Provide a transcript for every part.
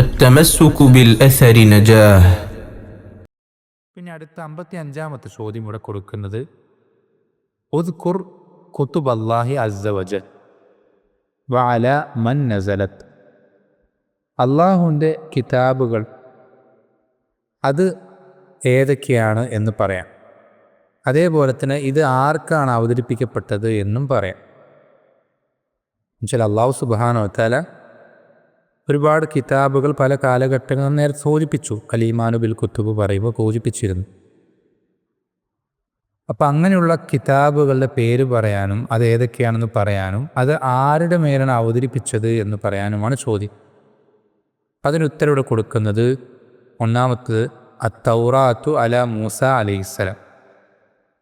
التمسك بالأثر نجاه പിന്നെ അടുത്ത അമ്പത്തി അഞ്ചാമത്തെ ചോദ്യം ഇവിടെ കൊടുക്കുന്നത് ഉദ്കുർ കുത്തുബ് അള്ളാഹി അസ്സവജൽ വഅല മൻ നസലത്ത് അള്ളാഹുവിൻ്റെ കിതാബുകൾ അത് ഏതൊക്കെയാണ് എന്ന് പറയാം അതേപോലെ തന്നെ ഇത് ആർക്കാണ് അവതരിപ്പിക്കപ്പെട്ടത് എന്നും പറയാം എന്നുവെച്ചാൽ അള്ളാഹു സുബാനോ താല ഒരുപാട് കിതാബുകൾ പല കാലഘട്ടങ്ങളും നേരെ സൂചിപ്പിച്ചു. കലീമാനു ബിൽ കുത്തുബ് പറയുമ്പോൾ സൂചിപ്പിച്ചിരുന്നു. അപ്പം അങ്ങനെയുള്ള കിതാബുകളുടെ പേര് പറയാനും അത് ഏതൊക്കെയാണെന്ന് പറയാനും അത് ആരുടെ മേലാണ് അവതരിപ്പിച്ചത് എന്ന് പറയാനുമാണ് ചോദ്യം. അതിനുത്തരവിടെ കൊടുക്കുന്നത് ഒന്നാമത്തത് അത്തൗറാത്തു അല മൂസ അലൈഹിസ്സലാം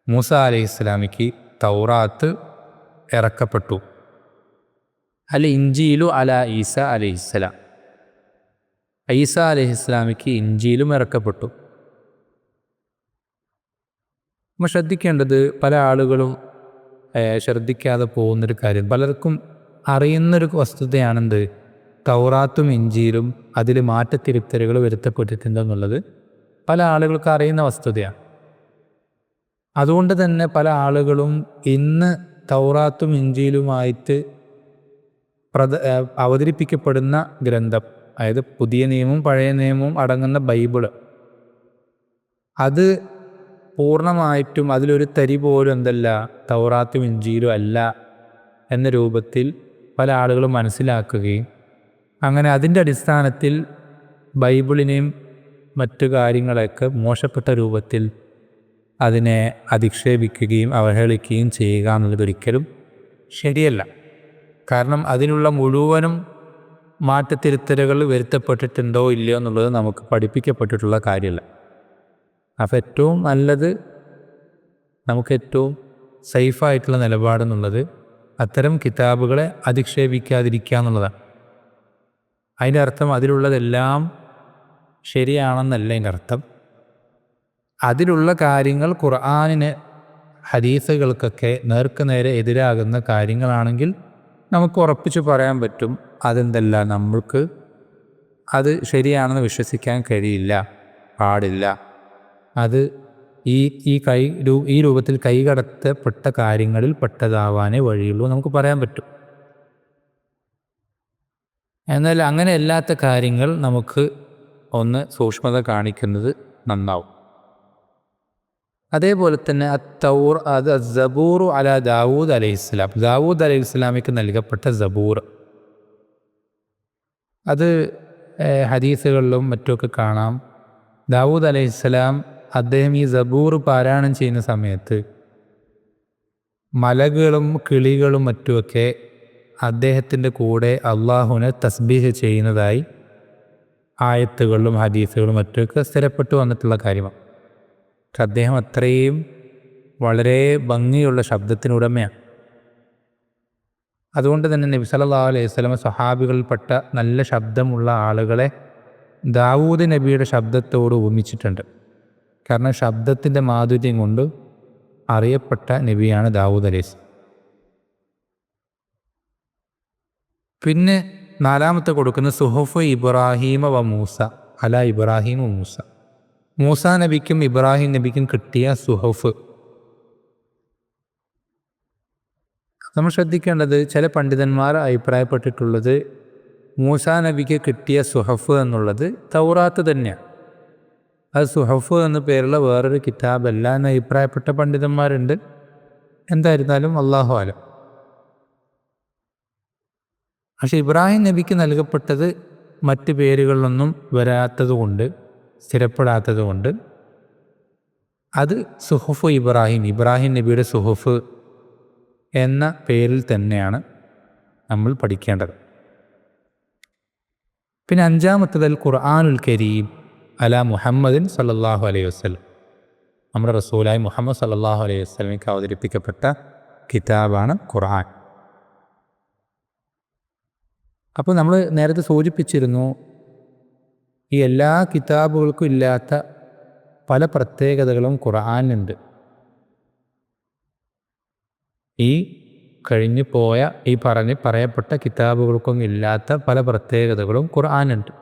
മൂസ അലൈഹിസ്സലാമിക്ക് തൗറാത്ത് ഇറക്കപ്പെട്ടു. അൽ ഇഞ്ചിയിലു അല ഈസ അലഹിസ്സലാം ഈസ അലഹിസ്ലാമിക്ക് ഇഞ്ചിയിലും ഇറക്കപ്പെട്ടു. നമ്മൾ ശ്രദ്ധിക്കേണ്ടത് പല ആളുകളും ശ്രദ്ധിക്കാതെ പോകുന്നൊരു കാര്യം. പലർക്കും അറിയുന്നൊരു വസ്തുതയാണെന്ത്? തൗറാത്തും ഇഞ്ചിയിലും അതിൽ മാറ്റത്തിരുത്തലുകൾ വരുത്തപ്പെട്ടിട്ടുണ്ടെന്നുള്ളത് പല ആളുകൾക്ക് അറിയുന്ന വസ്തുതയാണ്. അതുകൊണ്ട് തന്നെ പല ആളുകളും ഇന്ന് തൗറാത്തും ഇഞ്ചിയിലുമായിട്ട് പ്രദ അവതരിപ്പിക്കപ്പെടുന്ന ഗ്രന്ഥം അതായത് പുതിയ നിയമവും പഴയ നിയമവും അടങ്ങുന്ന ബൈബിൾ. അത് പൂർണമായിട്ടും അതിലൊരു തരി പോലും എന്തല്ല തൗറാത്തും ഇഞ്ചിയിലും അല്ല എന്ന രൂപത്തിൽ പല ആളുകളും മനസ്സിലാക്കുകയും അങ്ങനെ അതിന്റെ അടിസ്ഥാനത്തിൽ ബൈബിളിനെയും മറ്റു കാര്യങ്ങളൊക്കെ മോശപ്പെട്ട രൂപത്തിൽ അതിനെ അധിക്ഷേപിക്കുകയും അവഹേളിക്കുകയും ചെയ്യുക എന്നുള്ളത് ഒരിക്കലും ശരിയല്ല. കാരണം അതിനുള്ള മുഴുവനും മാറ്റത്തിരുത്തലുകൾ വരുത്തപ്പെട്ടിട്ടുണ്ടോ ഇല്ലയോ എന്നുള്ളത് നമുക്ക് പഠിപ്പിക്കപ്പെട്ടിട്ടുള്ള കാര്യമല്ല. അപ്പോൾ ഏറ്റവും നല്ലത് നമുക്ക് ഏറ്റവും സേഫായിട്ടുള്ള നിലപാടെന്നുള്ളത് അത്തരം കിതാബുകളെ അധിക്ഷേപിക്കാതിരിക്കുക എന്നുള്ളതാണ്. അതിന്റെ അർത്ഥം അതിലുള്ളതെല്ലാം ശരിയാണെന്നല്ല അതിന്റെ അർത്ഥം. അതിലുള്ള കാര്യങ്ങൾ ഖുർആാനിന് ഹദീസുകൾക്കൊക്കെ നേർക്ക് നേരെ എതിരാകുന്ന കാര്യങ്ങളാണെങ്കിൽ നമുക്ക് ഉറപ്പിച്ച് പറയാൻ പറ്റും അതെന്തല്ല നമ്മൾക്ക് അത് ശരിയാണെന്ന് വിശ്വസിക്കാൻ കഴിയില്ല പാടില്ല. അത് ഈ ഈ കൈ രൂ- ഈ രൂപത്തിൽ കൈകടത്തപ്പെട്ട കാര്യങ്ങളിൽ പെട്ടതാവാനേ വഴിയുള്ളൂ നമുക്ക് പറയാൻ പറ്റും. എന്നാൽ അങ്ങനെ അല്ലാത്ത കാര്യങ്ങൾ നമുക്ക് ഒന്ന് സൂക്ഷ്മത കാണിക്കുന്നത് നന്നാവും. അതേപോലെ തന്നെ അത്തൗർ അത് സബൂറു അല ദാവൂദ് അലൈഹി ഇസ്ലാം ദാവൂദ് അലൈഹി ഇസ്ലാമിക്ക് നൽകപ്പെട്ട സബൂർ. അത് ഹദീസുകളിലും മറ്റുമൊക്കെ കാണാം. ദാവൂദ് അലൈഹി ഇസ്ലാം അദ്ദേഹം ഈ സബൂർ പാരായണം ചെയ്യുന്ന സമയത്ത് മലകളും കിളികളും മറ്റുമൊക്കെ അദ്ദേഹത്തിന്റെ കൂടെ അള്ളാഹുവിനെ തസ്ബീഹ് ചെയ്യുന്നതായി ആയത്തുകളിലും ഹദീസുകളും മറ്റുമൊക്കെ സ്ഥിരപ്പെട്ടു വന്നിട്ടുള്ള കാര്യമാണ്. പക്ഷെ അദ്ദേഹം അത്രയും വളരെ ഭംഗിയുള്ള ശബ്ദത്തിനുടമയാണ്. അതുകൊണ്ട് തന്നെ നബി സല്ലല്ലാഹു അലൈഹി വസല്ലമ സ്വഹാബികളിൽപ്പെട്ട നല്ല ശബ്ദമുള്ള ആളുകളെ ദാവൂദ് നബിയുടെ ശബ്ദത്തോട് ഉപമിച്ചിട്ടുണ്ട്. കാരണം ശബ്ദത്തിന്റെ മാധുര്യം കൊണ്ട് അറിയപ്പെട്ട നബിയാണ് ദാവൂദ് അലൈസ് പിന്നെ നാലാമത്തെ കൊടുക്കുന്ന സുഹഫ് ഇബ്രാഹീമ വ മൂസ അല ഇബ്രാഹിം വ മൂസ. മൂസ നബിക്കും ഇബ്രാഹിം നബിക്കും കിട്ടിയ സുഹഫ്. നമ്മൾ ശ്രദ്ധിക്കേണ്ടത് ചില പണ്ഡിതന്മാർ അഭിപ്രായപ്പെട്ടിട്ടുള്ളത് മൂസാ നബിക്ക് കിട്ടിയ സുഹഫ് എന്നുള്ളത് തൗറാത്ത് തന്നെയാണ്. അത് സുഹഫ് എന്ന പേരുള്ള വേറൊരു കിതാബല്ല എന്ന് അഭിപ്രായപ്പെട്ട പണ്ഡിതന്മാരുണ്ട്. എന്തായിരുന്നാലും അള്ളാഹു ആലം പക്ഷെ ഇബ്രാഹിം നബിക്ക് നൽകപ്പെട്ടത് മറ്റ് പേരുകളിലൊന്നും വരാത്തത് കൊണ്ട് സ്ഥിരപ്പെടാത്തത് കൊണ്ട് അത് സുഹുഫ് ഇബ്രാഹിം ഇബ്രാഹിം നബിയുടെ സുഹഫ് എന്ന പേരിൽ തന്നെയാണ് നമ്മൾ പഠിക്കേണ്ടത്. പിന്നെ അഞ്ചാമത്തതിൽ ഖുർആാനുൽ കരീം അല മുഹമ്മദിൻ സല്ലാഹു അലൈഹി വസ്ലം നമ്മുടെ റസൂലായി മുഹമ്മദ് സല്ലാഹു അലൈഹി വസ്ലമിക്ക് അവതരിപ്പിക്കപ്പെട്ട കിതാബാണ് ഖുർആൻ. അപ്പോൾ നമ്മൾ നേരത്തെ സൂചിപ്പിച്ചിരുന്നു ഈ എല്ലാ കിതാബുകൾക്കും ഇല്ലാത്ത പല പ്രത്യേകതകളും ഖുർആാനുണ്ട് ഈ കഴിഞ്ഞു പോയ ഈ പറഞ്ഞ് പറയപ്പെട്ട കിതാബുകൾക്കും ഇല്ലാത്ത പല പ്രത്യേകതകളും ഖുർആാനുണ്ട്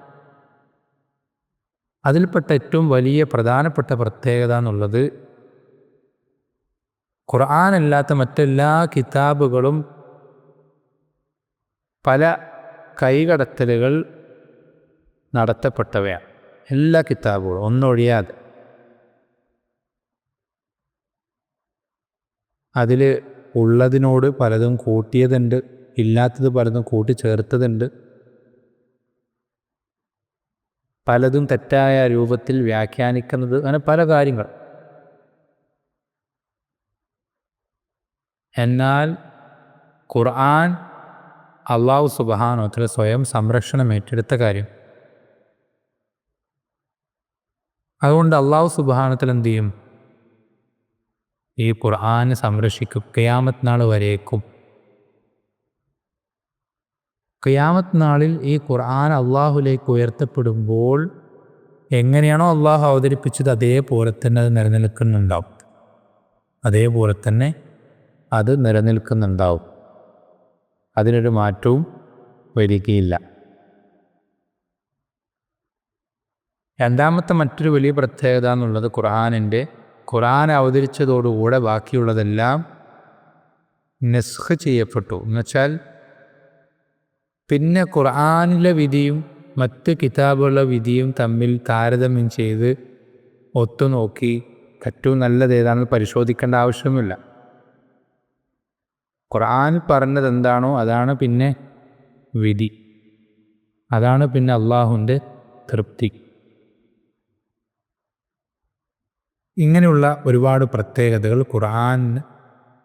അതിൽപ്പെട്ട ഏറ്റവും വലിയ പ്രധാനപ്പെട്ട പ്രത്യേകത എന്നുള്ളത് ഖുർആാനല്ലാത്ത മറ്റെല്ലാ കിതാബുകളും പല കൈകടത്തലുകൾ നടത്തപ്പെട്ടവയാണ്. എല്ലാ കിതാബുകളും ഒന്നൊഴിയാതെ. അതിൽ ഉള്ളതിനോട് പലതും കൂട്ടിയതുണ്ട് ഇല്ലാത്തത് പലതും കൂട്ടിച്ചേർത്തതുണ്ട്. പലതും തെറ്റായ രൂപത്തിൽ വ്യാഖ്യാനിക്കുന്നത് അങ്ങനെ പല കാര്യങ്ങൾ. എന്നാൽ ഖുർആൻ അള്ളാഹു സുബാനോത്തിൽ സ്വയം സംരക്ഷണം ഏറ്റെടുത്ത കാര്യം അതുകൊണ്ട് അള്ളാഹു സുബാനത്തിൽ എന്ത് ചെയ്യും ഈ ഖുർആാനെ സംരക്ഷിക്കും. കയാമത്ത് നാൾ വരേക്കും. കയാമത്ത് നാളിൽ ഈ ഖുർആൻ അള്ളാഹുലേക്ക് ഉയർത്തപ്പെടുമ്പോൾ എങ്ങനെയാണോ അള്ളാഹു അവതരിപ്പിച്ചത് അതേപോലെ തന്നെ അത് നിലനിൽക്കുന്നുണ്ടാവും. അതേപോലെ തന്നെ അത് നിലനിൽക്കുന്നുണ്ടാവും. അതിനൊരു മാറ്റവും വരികയില്ല. രണ്ടാമത്തെ മറ്റൊരു വലിയ പ്രത്യേകത എന്നുള്ളത് ഖുർആാനിന്റെ ഖുർആൻ അവതരിച്ചതോടുകൂടെ ബാക്കിയുള്ളതെല്ലാം നെസ്ഹ് ചെയ്യപ്പെട്ടു. എന്നുവെച്ചാൽ പിന്നെ ഖുർആാനിലെ വിധിയും മറ്റ് കിതാബുകളുടെ വിധിയും തമ്മിൽ താരതമ്യം ചെയ്ത് ഒത്തുനോക്കി ഏറ്റവും നല്ലത് ഏതാണെന്ന് പരിശോധിക്കേണ്ട ആവശ്യമില്ല. ഖുർആൻ പറഞ്ഞത് എന്താണോ അതാണ് പിന്നെ വിധി. അതാണ് പിന്നെ അള്ളാഹുവിന്റെ തൃപ്തി. ഇങ്ങനെയുള്ള ഒരുപാട് പ്രത്യേകതകൾ ഖുർആൻ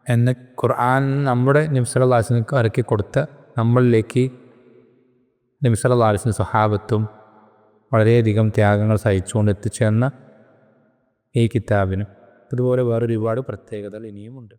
എന്ന ഖുർആൻ നമ്മുടെ നിംസലാസിനക്ക് ഇറക്കി കൊടുത്ത നമ്മളിലേക്ക് നിംസലാസിന് സ്വഹാബത്തും വളരെയധികം ത്യാഗങ്ങൾ സഹിച്ചുകൊണ്ട് എത്തിച്ചേർന്ന ഈ കിതാബിന് അതുപോലെ വേറൊരുപാട് പ്രത്യേകതകൾ ഇനിയുമുണ്ട്.